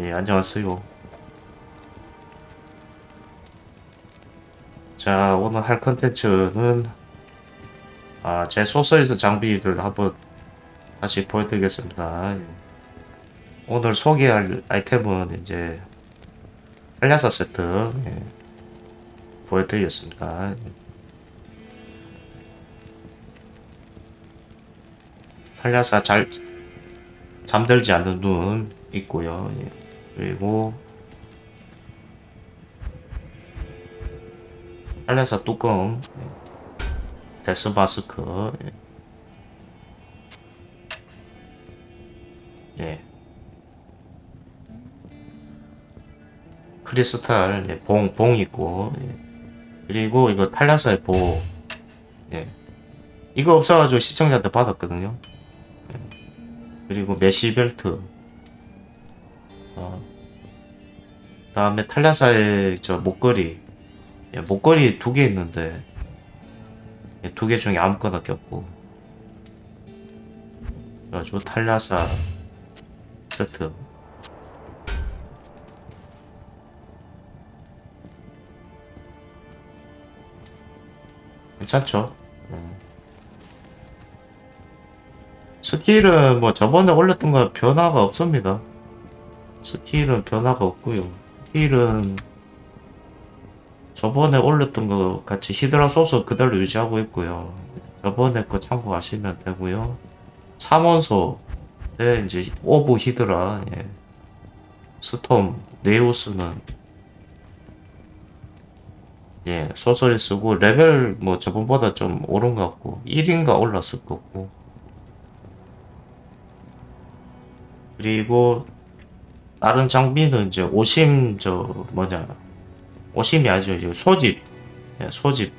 예, 안녕하세요. 자, 오늘 할 컨텐츠는 아, 제 소서리스 장비를 한번 다시 보여드리겠습니다. 예. 오늘 소개할 아이템은 이제 헬야사 세트 예, 보여드리겠습니다. 예. 헬야사 잘 잠들지 않는 눈 있고요. 예. 그리고 헬야사 뚜껑 예. 데스 마스크 예. 예. 크리스탈 예, 봉, 봉 있고 예. 그리고 이거 탈라사의 보호 예. 이거 없어가지고 시청자한테 받았거든요 예. 그리고 메시 벨트 어. 다음에 탈라사의 저 목걸이 예, 목걸이 두 개 있는데 예, 두개 중에 아무거나 꼈고 그래가지고 탈라사 세트 괜찮죠? 음. 스킬은 뭐 저번에 올렸던 거 변화가 없습니다. 스킬은 변화가 없고요. 스킬은 저번에 올렸던 거 같이 히드라 소스 그대로 유지하고 있고요. 저번에 거 참고하시면 되고요. 3원소에 이제 오브 히드라 예. 스톰 네오스는 예, 소설이 쓰고 레벨 뭐 저번보다 좀 오른 것 같고 1인가 올랐을 거고 그리고 다른 장비는 이제 오심 저 뭐냐 오심이 아니죠. 이제 소집 예, 소집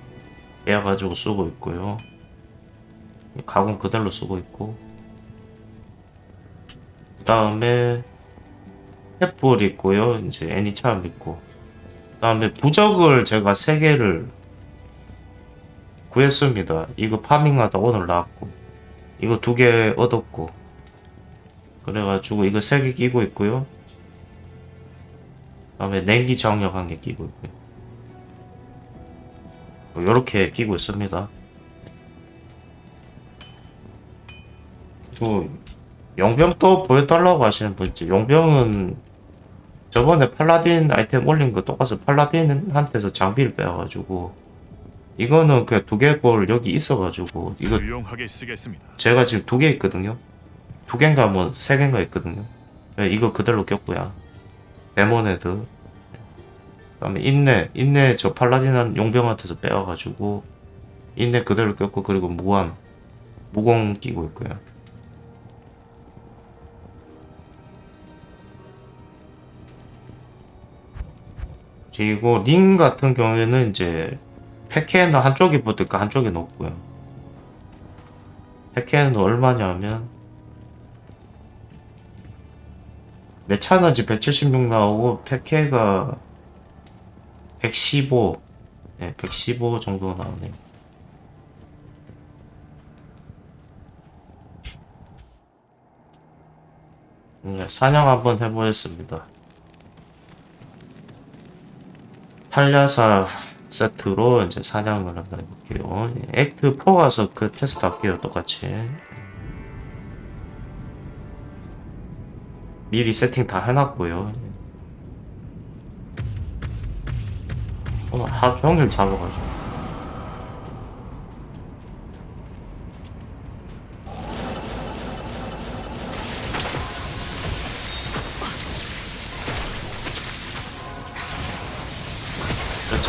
빼가지고 쓰고 있고요. 가공 그대로 쓰고 있고. 그 다음에 햇불 있고요. 이제 애니참 있고. 그 다음에 부적을 제가 3개를 구했습니다. 이거 파밍하다 오늘 나왔고. 이거 2개 얻었고. 그래가지고 이거 3개 끼고 있고요. 그 다음에 냉기 한개 끼고 있고요. 요렇게 끼고 있습니다. 그 용병 또 보여달라고 하시는 분 있죠. 용병은 저번에 팔라딘 아이템 올린 거 똑같이 팔라딘한테서 장비를 빼가지고 이거는 그냥 두개골 여기 있어가지고 이거. 제가 지금 두 개 있거든요. 두 개인가 뭐 세 개인가 있거든요. 네, 이거 그대로 꼈고요. 데모네드. 그다음에 인내, 인내 저 팔라딘한 용병한테서 빼와가지고 인내 그대로 꼈고 그리고 무한 무공 끼고 있고요. 그리고 링 같은 경우에는 이제 패키에는 한쪽이 붙을까 한쪽이 높고요. 패키에는 얼마냐면 몇 차는지 176 나오고 패키가 115 네, 115 정도 나오네요. 네, 사냥 한번 해보겠습니다. 탈야사 세트로 이제 사냥을 한번 해볼게요. 예, 액트 4 가서 그 테스트 할게요. 똑같이. 미리 세팅 다 해놨고요. 오늘 하루 종일 잡아가지고.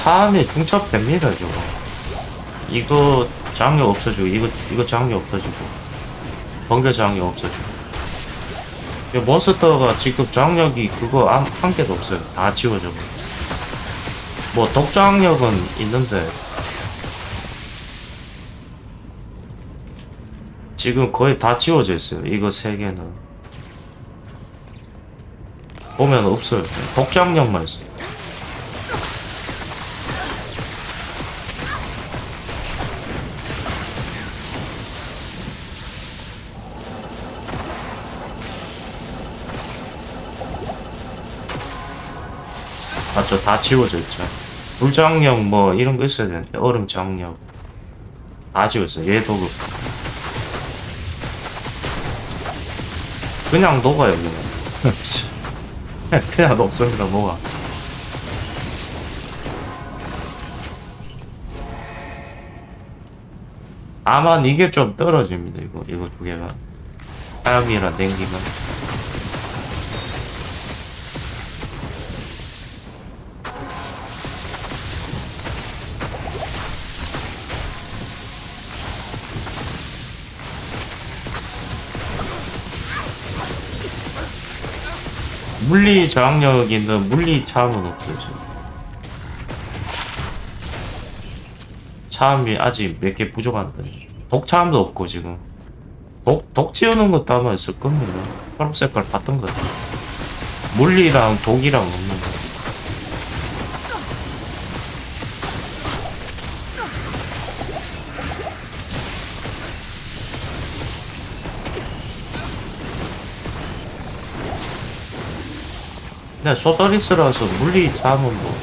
참이 중첩됩니다 저거 이거 장력 없어지고 이거 이거 장력 없어지고 번개 장력 없어지고 이 몬스터가 지금 장력이 그거 한, 한 개도 없어요. 다 지워져. 뭐 독장력은 있는데. 지금 거의 다 지워져 있어요. 이거 세 개는. 보면 없어요. 독장력만 있어요 맞죠? 다 지워져 있죠. 불장력 뭐 이런 거 있어야 되는데 얼음 장력 다 지웠어요. 얘도 그렇고. 그냥 녹아요 그냥. 그냥 녹습니다 녹아. 다만 이게 좀 떨어집니다 이거 이거 두 개가 화염이랑 냉기가 물리 저항력 있는 물리 차음은 없어요 지금. 차음이 아직 몇 개 부족한데. 독차음도 없고 지금. 독, 독 치우는 것도 아마 있을 겁니다. 초록 색깔 봤던 것 같아요. 물리랑 독이랑 없는 근데 소서리스라서 물리 차음은 뭐,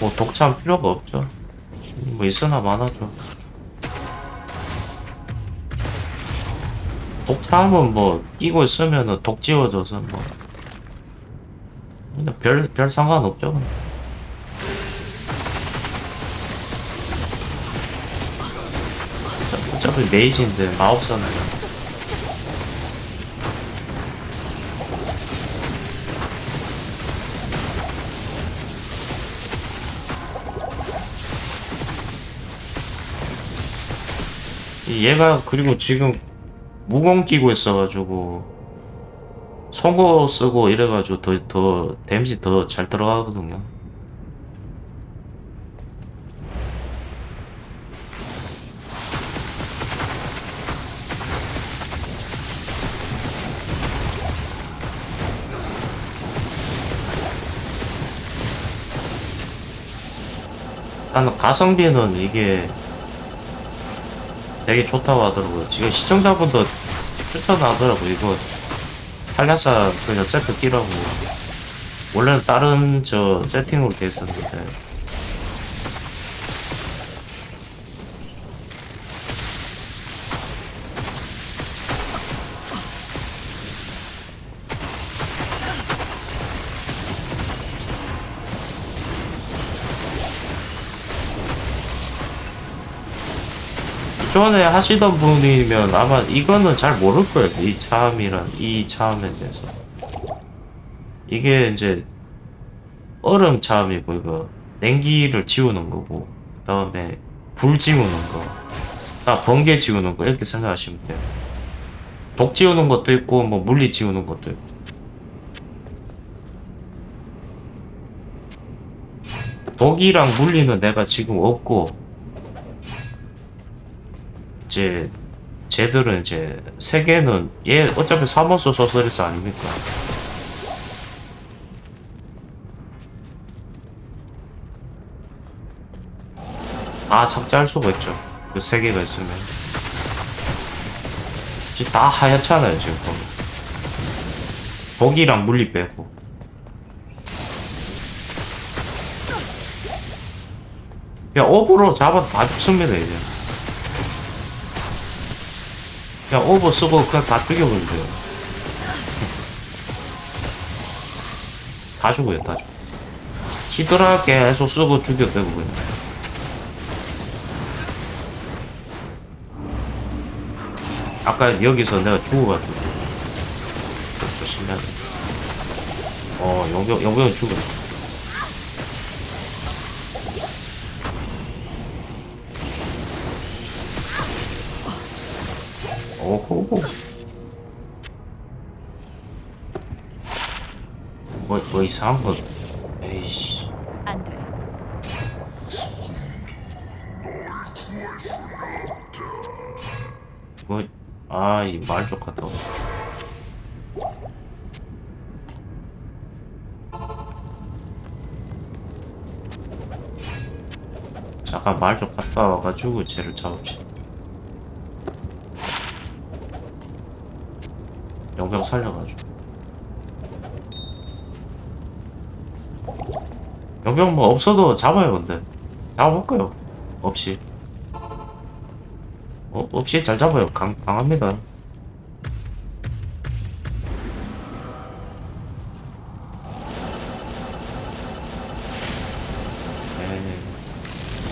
뭐 독차음 필요가 없죠 뭐 있으나 마나죠. 독차음은 뭐 끼고 있으면은 독 지워져서 뭐 근데 별, 별 상관없죠. 어차피 메이지인데 마법사는 얘가 그리고 지금 무공 끼고 있어가지고 송고 쓰고 이래가지고 더 더 데미지 더 잘 들어가거든요. 가성비는 이게 되게 좋다고 하더라고요. 지금 시청자분도 추천하더라고요. 이거 탈야사 그냥 세트 끼라고. 원래는 다른 저 세팅으로 돼 있었는데. 전에 하시던 분이면 아마 이거는 잘 모를 거예요. 이 차음이란 이 차음에 대해서. 이게 이제 얼음 차음이고 이거 냉기를 지우는 거고 그 다음에 불 지우는 거, 아 번개 지우는 거 이렇게 생각하시면 돼요. 독 지우는 것도 있고 뭐 물리 지우는 것도 있고. 독이랑 물리는 내가 지금 없고 이제 쟤들은 이제 세 개는 얘 어차피 사모스 소설리스 아닙니까? 다 삭제할 수가 있죠. 그 세 개가 있으면 지금 다 하얗잖아요 지금 거기. 독이랑 물리 빼고 그냥 업으로 잡아도 다 죽습니다 이제. 그냥 오버 쓰고 그냥 다 죽여버리면 돼요. 다 죽어요, 다 죽어. 히드라 계속 쓰고 죽여대고 그냥. 아까 여기서 내가 죽어가지고. 조심해야 돼. 어, 영경, 영경이 죽어. 오호. 뭐, 뭐 이상한 거. 에이씨. 안 돼. 뭐, 아, 이 말족 같다. 잠깐 말족 갔다 와가지고 쟤를 잡읍시다. 영병 살려가지고. 용병 뭐 없어도 잡아요 근데. 잡아볼까요? 없이. 어, 없이 잘 잡아요. 강, 강합니다.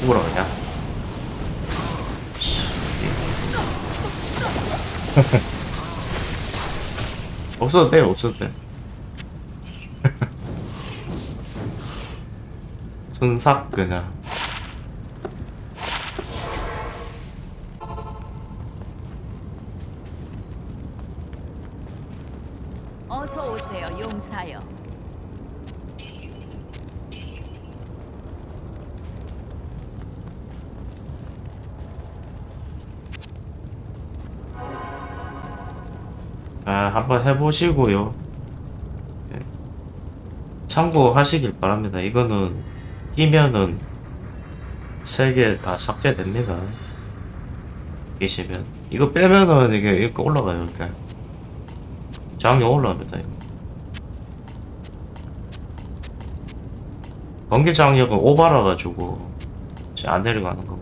죽으러 그냥 없어도 돼 없어도 돼 순삭 그냥 어서 오세요, 용사여. 한번 해보시고요. 예. 참고하시길 바랍니다. 이거는 끼면은 세 개 다 삭제됩니다. 계시면 이거 빼면은 이게 이렇게 올라가요. 이렇게 장력 올라갑니다. 이거. 번개 장력은 오바라 가지고 안 내려가는 거.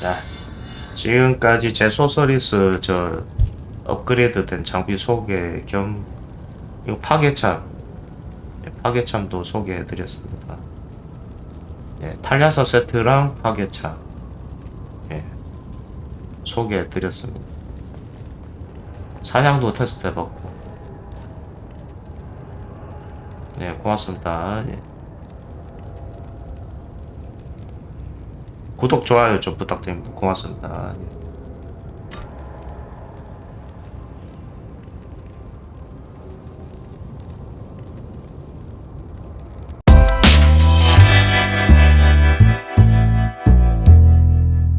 자, 지금까지 제 소서리스 저 업그레이드 된 장비 소개 겸 이거 파괴참 예, 파괴참도 소개해 드렸습니다. 예, 탈야사 세트랑 파괴참 예, 소개해 드렸습니다. 사냥도 테스트 해봤고 예, 고맙습니다. 예. 구독, 좋아요 좀 부탁드립니다. 고맙습니다. 예.